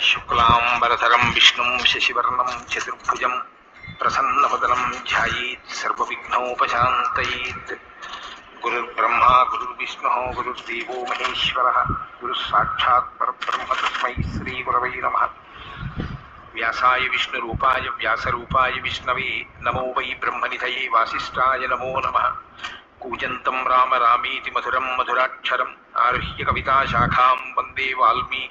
शुक्लांबरधरम विष्णु शशिवर्णम चतुर्भुज प्रसन्नपदनम ध्यात सर्विघ्नोपात गुरुर्ब्रह्मा, गुरुर्विष्णु, गुरुर्देव महेश्वर गुरुसाक्षात् तस्म श्रीगुरव नम। व्यासाय विष्णु व्यासरूपाय विष्णवे नमो वै ब्रह्म निध वासीय नमो नम। कूजन्तं राम रामीति मधुरं कविता शाखा वंदे वंदे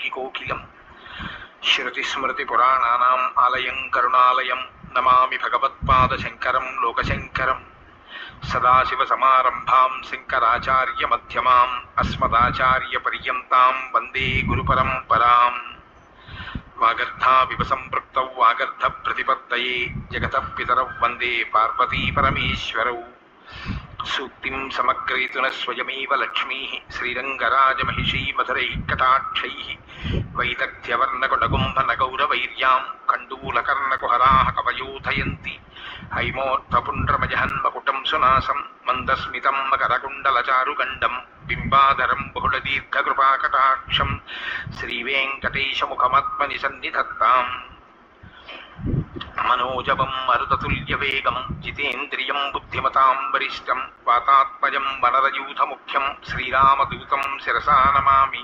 వాల్మీకికోకిలం శృతిస్మృతిపురాణానాम् ఆలయం కరుణాలయం నమామి భగవత్పాదశంకరం లోకశంకరం. సదాశివసమారంభాం శంకరాచార్యమధ్యమాం అస్మదాచార్యపర్యంతాం వందే గురుపరంపరాం. వాగర్ధావివ సంపృక్త వాగర్ధ ప్రతిపత్తయే జగత పితరౌ వందే పార్వతీ పరమేశ్వరౌ. సూక్తిం సమగ్రయతున స్వయమేవ లక్ష్మీ శ్రీరంగరాజమహిషీ మధురై కటాక్షై వైదగ్ధ్యవర్ణకుడగుంభనగౌరవైర్యాం కండూలకర్ణకుహరాः కవయూథయంతి హైమోర్ధపుండ్రమజహన్మకుటం సునాసం మందస్మితం మకరకుండలచారుగండం బింబాధరం బహుళదీర్ఘకృపాకటాక్షం శ్రీవేంకటేశముఖమాత్మని సన్నిధత్తాం మనోజవం మరుతతుల్యవేగం జితేంద్రియం బుద్ధిమతాం వరిష్టం వాతాత్మజం వనరయూథముఖ్యం శ్రీరామదూతం శిరసా నమామి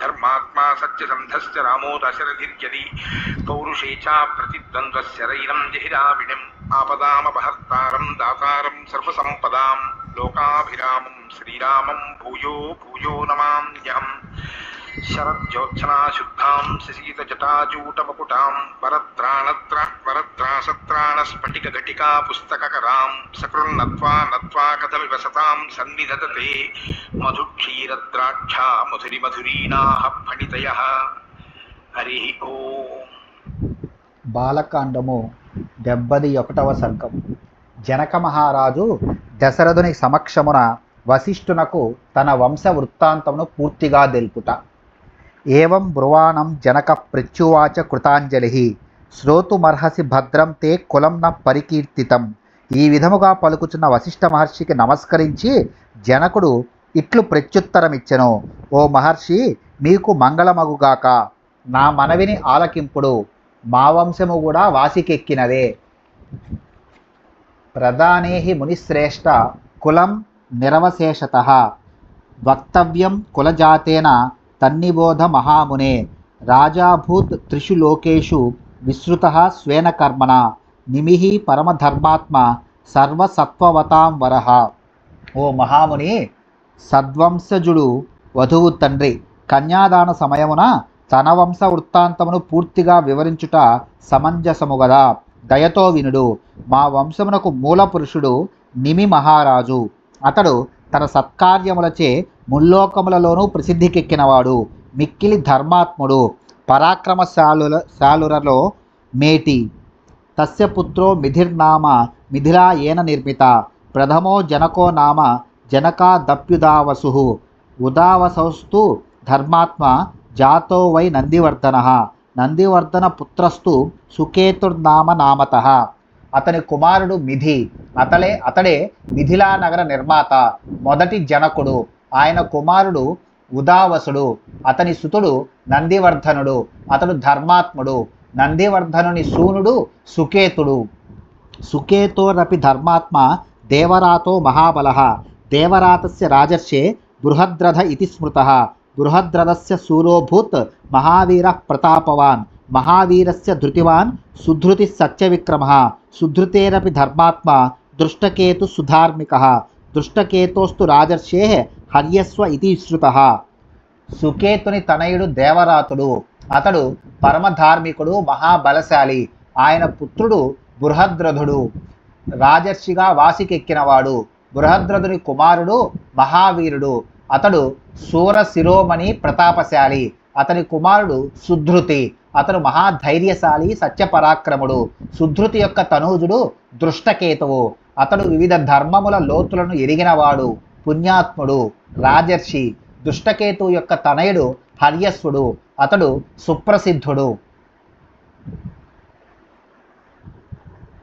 धर्मात्मा सत्यसन्धश्च रामो दशरथिर्यदि पौरुषे च प्रतिद्वन्द्वस्यरैरं जहिराविणिम् आपदामपहर्तारं दातारं सर्वसम्पदां लोकाभिरामं श्रीरामं भूयो भूयो नमाम्यहम्। శరజ్యోత్సనాశుద్ధాం శశీతజటాచూటమకుటాం వరత్రాణత్ర వరత్రాసత్రాణస్ఫటికఘటికా పుస్తకకరాం సకృన్నత్వా నత్వా కథమివ సతాం సన్నిధతతే మధుక్షీరద్రాక్షా మధురి మధురీనాః ఫణితయः హరి ఓ బాలకాండము డెబ్బది ఒకటవ సర్గం. జనక మహారాజు దశరథుని సమక్షమున వశిష్ఠునకు తన వంశ వృత్తాంతమును పూర్తిగా తెలుపుట. ఏవం బ్రువాణం జనక ప్రత్యువాచ కృతాంజలి. శ్రోతుమర్హసి భద్రం తే కులం న పరికీర్తితం. ఈ విధముగా పలుకుచున్న వశిష్ఠ మహర్షికి నమస్కరించి జనకుడు ఇట్లు ప్రత్యుత్తరమిచ్చెను. ఓ మహర్షి మీకు మంగళమగుగాక. నా మనవిని ఆలకింపుడు. మా వంశము కూడా వాసికెక్కినదే. ప్రధానేహి మునిశ్రేష్ట కులం నిరవశేషత. వక్తవ్యం కులజాతేన తన్నిబోధ మహామునే. రాజాభూత్ త్రిషు లోకేషు విశ్రుత స్వేన కర్మణ. నిమిహి పరమధర్మాత్మ సర్వసత్వవతాం వరహ ఓ మహాముని సద్వంశజుడు వధువు తండ్రి కన్యాదాన సమయమున తన వంశ వృత్తాంతమును పూర్తిగా వివరించుట సమంజసము గదా. దయతో వినుడు మా వంశమునకు మూల పురుషుడు నిమి మహారాజు. అతడు తన సత్కార్యములచే ముల్లోకములలోనూ ప్రసిద్ధికెక్కినవాడు. మిక్కిలి ధర్మాత్ముడు పరాక్రమశాలుల శాలురలో మేటి. తస్య పుత్రో మిథిర్నామ మిథిలా ఏన నిర్మిత. ప్రథమో జనకో నామ జనకాదప్యుదావసు ఉదావసౌస్తు ధర్మాత్మ జాతో వై నందివర్ధన. నందివర్ధన పుత్రస్తు సుకేతుర్నామ నామత. అతని కుమారుడు మిథి. అతలే అతడే మిథిలా నగర నిర్మాత మొదటి జనకుడు. ఆయన కుమారుడు ఉదావసుడు. అతని సుతుడు నందివర్ధనుడు. అతడు ధర్మాత్ముడు. నందివర్ధనుని సూనుడు సుకేతుడు. సుకేతోరపి ధర్మాత్మ దేవరాతో మహాబల. దేవరాతస్య రాజర్షే బృహద్రథ ఇది స్మృత. బృహద్రథస్య సూరోభూత్ మహావీర ప్రతాపవాన్. మహావీరస్య ధృతివాన్ సుధృతి సత్యవిక్రమ. సుధృతేరపి ధర్మాత్మ దృష్టకేతు సుధార్మిక. దృష్టకేతోస్తు రాజర్షే హర్యస్వ ఇతి శ్రుత సుకేతుని తనయుడు దేవరాతుడు. అతడు పరమధార్మికుడు మహాబలశాలి. ఆయన పుత్రుడు బృహద్రథుడు. రాజర్షిగా వాసికెక్కినవాడు. బృహద్రథుని కుమారుడు మహావీరుడు. అతడు శూరశిరోమణి ప్రతాపశాలి. అతని కుమారుడు సుధృతి. అతను మహాధైర్యశాలి సత్యపరాక్రముడు. సుధృతి యొక్క తనూజుడు దృష్టకేతువు. అతడు వివిధ ధర్మముల లోతులను ఎరిగినవాడు పుణ్యాత్ముడు రాజర్షి. దుష్టకేతు యొక్క తనయుడు హర్యస్సుడు. అతడు సుప్రసిద్ధుడు.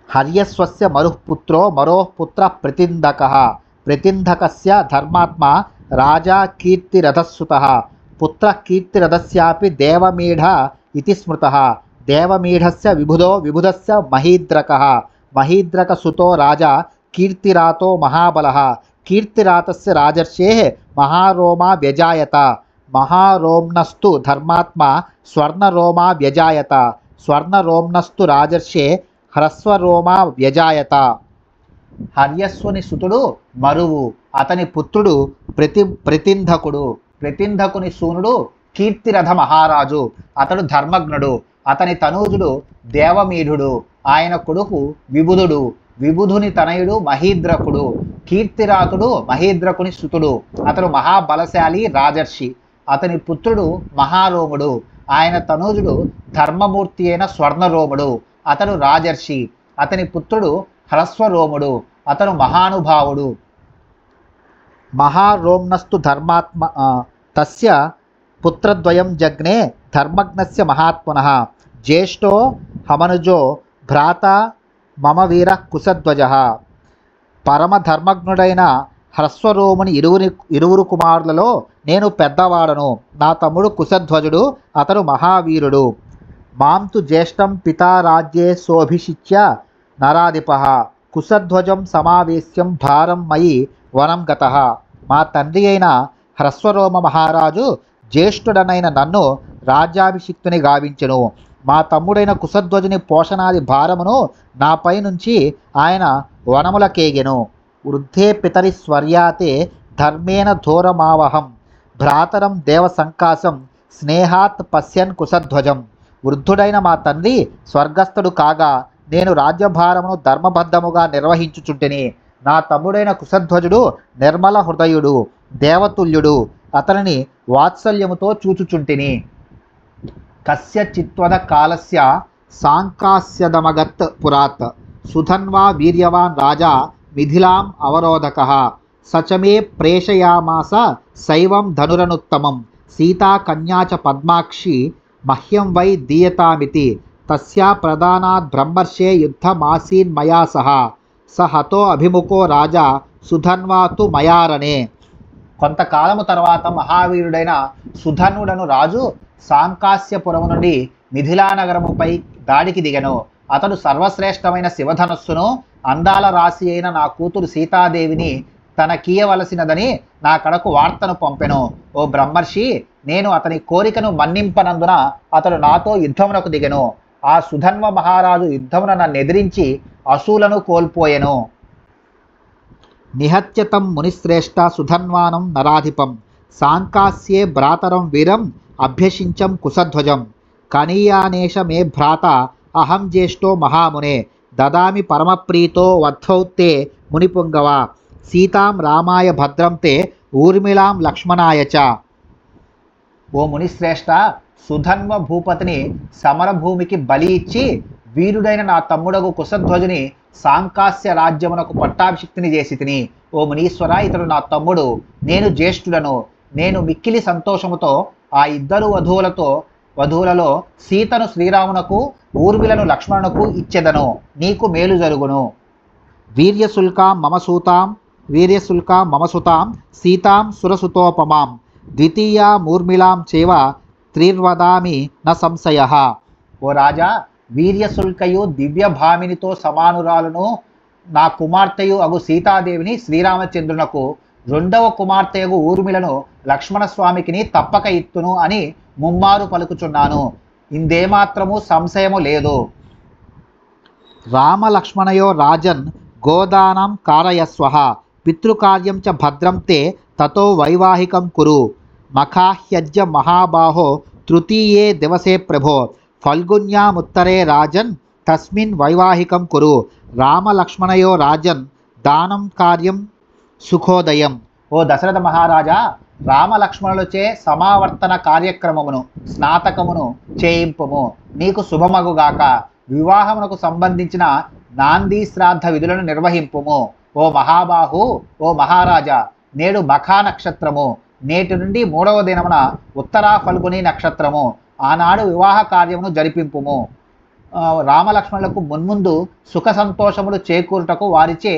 హర్యస్వస్య మరుఃపుత్రో మరోఃపుత్ర ప్రతిందక ప్రతిందకస్య ధర్మాత్మ రాజా కీర్తిరథస్సుత. పుత్రకీర్తిరథస్యాపి దేవమీఢ ఇది స్మృత దేవమీఢస్య విబుధో విబుధస్య మహీద్రక మహీద్రకసుతో రాజా కీర్తిరాతో మహాబల కీర్తిరాతస్య రాజర్షే మహారోమా వ్యజాయత మహారోమ్నస్తు ధర్మాత్మ స్వర్ణరోమా వ్యజాయత స్వర్ణరోమ్నస్తు రాజర్షే హ్రస్వరోమా వ్యజాయత హర్యస్వని సుతుడు మరువు అతని పుత్రుడు ప్రతి ప్రతింధకుడు। ప్రతింధకుని సూనుడు కీర్తిరథ మహారాజు. అతడు ధర్మజ్ఞుడు. అతని తనూజుడు దేవమీఢుడు. ఆయన కొడుకు విబుధుడు. విబుధుని తనయుడు మహీద్రకుడు. కీర్తిరాతుడు మహీద్రకుని సుతుడు. అతడు మహాబలశాలి రాజర్షి. అతని పుత్రుడు మహారోముడు. ఆయన తనూజుడు ధర్మమూర్తి అయిన స్వర్ణరోముడు. అతడు రాజర్షి. అతని పుత్రుడు హ్రస్వరోముడు. అతను మహానుభావుడు. మహారోమ్నస్తు ధర్మాత్మ తస్య పుత్రద్వయం జగ్నే ధర్మజ్ఞస్య మహాత్మన. జ్యేష్ఠో హమనుజో భ్రాత మమ వీర కుశధ్వజ. పరమధర్మజ్ఞుడైన హ్రస్వరోముని ఇరువురి ఇరువురు కుమారులలో నేను పెద్దవాడను. నా తమ్ముడు కుశధ్వజుడు అతడు మహావీరుడు. మాంతు జ్యేష్ఠం పితారాజ్యే పితా శోభిషిచ్య నరాధిప. కుశధ్వజం సమావేశ్యం భారం మయి వనం గత. మా తండ్రి అయిన హ్రస్వరోమ మహారాజు జ్యేష్ఠుడనైన నన్ను రాజ్యాభిషిక్తుని గావించెను. మా తమ్ముడైన కుశధ్వజుని పోషణాది భారమును నాపై నుంచి ఆయన వనములకేగెను. వృద్ధే పితరి స్వర్యాతే ధర్మేణ ధూరమావహం. భ్రాతరం దేవ సంకాసం స్నేహాత్ పశ్యన్ కుశధ్వజం. వృద్ధుడైన మా తండ్రి స్వర్గస్థుడు కాగా నేను రాజ్యభారమును ధర్మబద్ధముగా నిర్వహించుచుంటిని. నా తమ్ముడైన కుశధ్వజుడు నిర్మల హృదయుడు దేవతుల్యుడు అతనిని వాత్సల్యముతో చూచుచుంటిని. కస్య చిత్వద కాలస్య సాంకాస్యదమగత్ పురాత్. సుధన్వా వీర్యవాన్ రాజా మిథిలాం అవరోధక. సచమే ప్రేషయామాస శైవం ధనురనుత్తమం. సీతా కన్యా పద్మాక్షి మహ్యం వై దీయతామితి. తస్యా ప్రధానాద్ బ్రహ్మర్షే యుద్ధమాసీన్మయా సహా. స హతో అభిముఖో రాజా సుధన్వాతు మయారనే కొంతకాలము తర్వాత మహావీరుడైన సుధనుడను రాజు సాంకాస్యపురము నుండి మిథిలానగరముపై దాడికి దిగను. అతడు సర్వశ్రేష్టమైన శివధనస్సును అందాల రాశి అయిన నా కూతురు సీతాదేవిని తన కీయవలసినదని నా కడకు వార్తను పంపెను. ఓ బ్రహ్మర్షి నేను అతని కోరికను మన్నింపనందున అతడు నాతో యుద్ధమునకు దిగను. ఆ సుధన్వ మహారాజు యుద్ధమున నన్ను ఎదిరించి అసూలను కోల్పోయెను. నిహత్యతం మునిశ్రేష్ట సుధన్వానం నరాధిపం. సాంకాస్యే భ్రాతరం వీరం అభ్యసించం కుశధ్వజం. కనీయానేష మే భ్రాత అహం జ్యేష్ఠో మహామునే. దదామి పరమప్రీతో వద్ధౌతే మునిపుంగవ. సీతాం రామాయ భద్రం తే ఊర్మిళాం లక్ష్మణాయ చ. ఓ మునిశ్రేష్ట సుధన్వ భూపతిని సమరభూమికి బలి ఇచ్చి వీరుడైన నా తమ్ముడగు కుశధ్వజుని సాంకాస్య రాజ్యమునకు పట్టాభిషిక్తిని చేసి తిని ఓ మునీశ్వర ఇతడు నా తమ్ముడు నేను జ్యేష్ఠుడను నేను మిక్కిలి సంతోషముతో ఆ ఇద్దరు వధువులతో వధువులలో సీతను శ్రీరామునకు ఊర్మిలను లక్ష్మణునకు ఇచ్చెదను నీకు మేలు జరుగును. వీర్యశుల్కాం మమసూతాం వీర్యశుల్కాం మమసుతాం సీతాం సురసుతోపమాం. ద్వితీయా మూర్మిళాం చేవ త్రిర్వదామి న సంశయ. ఓ రాజా వీర్యశుల్కయు దివ్యభామినితో సమానురాలను నా కుమార్తెయు అగు సీతాదేవిని శ్రీరామచంద్రునకు రెండవ కుమార్తెయగు ఊర్మిలను లక్ష్మణస్వామికిని తప్పక ఇత్తును అని ముమ్మారు పలుకుచున్నాను. ఇందేమాత్రము సంశయము లేదు. రామలక్ష్మణయో రాజన్ గోదానం కారయస్వ. పితృకార్యం చ భద్రం తే తతో వైవాహికం కురు. మఖాహ్యజ్య మహాబాహో తృతీయే దివసే ప్రభో. ఫల్గున్యాముత్తరే రాజన్ తస్మిన్ వైవాహికం కురు. రామలక్ష్మణయో రాజన్ దానం కార్యం సుఖోదయం. ఓ దశరథ మహారాజా రామలక్ష్మణులచే సమావర్తన కార్యక్రమమును స్నాతకమును చేయింపుము. నీకు శుభమగుగాక. వివాహమునకు సంబంధించిన నాంది శ్రాద్ధ విధులను నిర్వహింపుము. ఓ మహాబాహు ఓ మహారాజా నేడు మఖా నక్షత్రము. నేటి నుండి మూడవ దినమున ఉత్తరా ఫల్గుని నక్షత్రము. ఆనాడు వివాహ కార్యమును జరిపింపుము. రామలక్ష్మణులకు మున్ముందు సుఖ సంతోషములు చేకూరుటకు వారిచే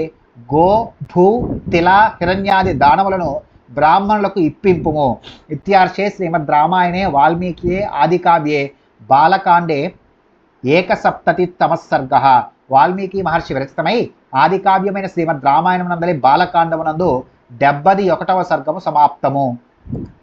గో భూ తిల హిరణ్యాది దానములను బ్రాహ్మణులకు ఇప్పింపుము. ఇత్యార్షే శ్రీమద్ రామాయణే వాల్మీకియే ఆదికావ్యే బాలకాండే ఏకసప్తతి తమస్సర్గ. వాల్మీకి మహర్షి విరచితమై ఆదికావ్యమైన శ్రీమద్ రామాయణం నందలి బాలకాండమునందు డెబ్బది ఒకటవ సర్గము సమాప్తము.